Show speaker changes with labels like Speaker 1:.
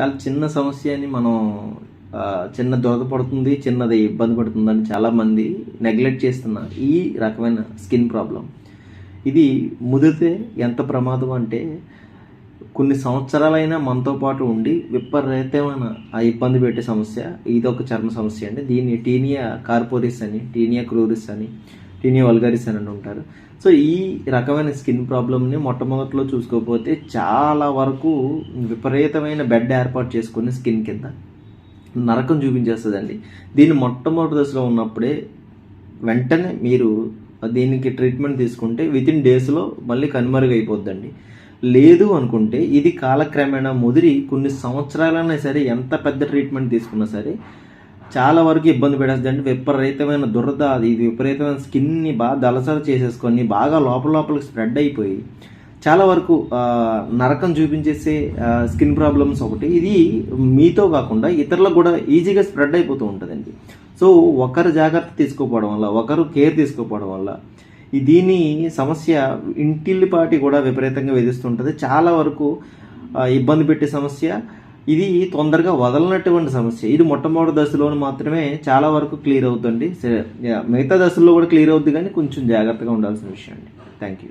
Speaker 1: చాలా చిన్న సమస్య అని మనం చిన్న దొరద పడుతుంది చిన్నది ఇబ్బంది పడుతుందని చాలామంది నెగ్లెక్ట్ చేస్తున్న ఈ రకమైన స్కిన్ ప్రాబ్లం ఇది ముదిరితే ఎంత ప్రమాదం అంటే కొన్ని సంవత్సరాలైనా మనతో పాటు ఉండి విపరీతమైన ఆ ఇబ్బంది పెట్టే సమస్య ఇది ఒక చర్మ సమస్య అండి. దీన్ని టీనియా కార్పోరిస్ అని టీనియా క్రూరిస్ అని టీనీ వల్గారిస్ అని ఉంటారు సో ఈ రకమైన స్కిన్ ప్రాబ్లమ్ని మొట్టమొదటిలో చూసుకోకపోతే చాలా వరకు విపరీతమైన బెడ్ ఏర్పాటు చేసుకుని స్కిన్ కింద నరకం చూపించేస్తుందండి. దీన్ని మొట్టమొదటి దశలో ఉన్నప్పుడే వెంటనే మీరు దీనికి ట్రీట్మెంట్ తీసుకుంటే విత్ ఇన్ డేస్లో మళ్ళీ కనుమరుగైపోద్దండి. లేదు అనుకుంటే ఇది కాలక్రమేణా ముదిరి కొన్ని సంవత్సరాలైనా సరే ఎంత పెద్ద ట్రీట్మెంట్ తీసుకున్నా సరే చాలా వరకు ఇబ్బంది పెట్టేస్తుందండి విపరీతమైన దురద అది ఇది విపరీతమైన స్కిన్ని బాగా దలసర చేసేసుకొని బాగా లోపల లోపలికి స్ప్రెడ్ అయిపోయి చాలా వరకు నరకం చూపించేసే స్కిన్ ప్రాబ్లమ్స్ ఒకటి. ఇది మీతో కాకుండా ఇతరులకు కూడా ఈజీగా స్ప్రెడ్ అయిపోతూ ఉంటుందండి. సో ఒకరు జాగ్రత్త తీసుకోకపోవడం వల్ల ఒకరు కేర్ తీసుకోపోవడం వల్ల ఈ దీని సమస్య ఇంటిల్లిపాటి కూడా విపరీతంగా విధిస్తుంటుంది. చాలా వరకు ఇబ్బంది పెట్టే సమస్య. ఇది తొందరగా వదలనటువంటి సమస్య. ఇది మొట్టమొదటి దశలో మాత్రమే చాలా వరకు క్లియర్ అవుతుంది మిగతా దశల్లో కూడా క్లియర్ అవుద్ది కానీ కొంచెం జాగ్రత్తగా ఉండాల్సిన విషయం అండి. Thank you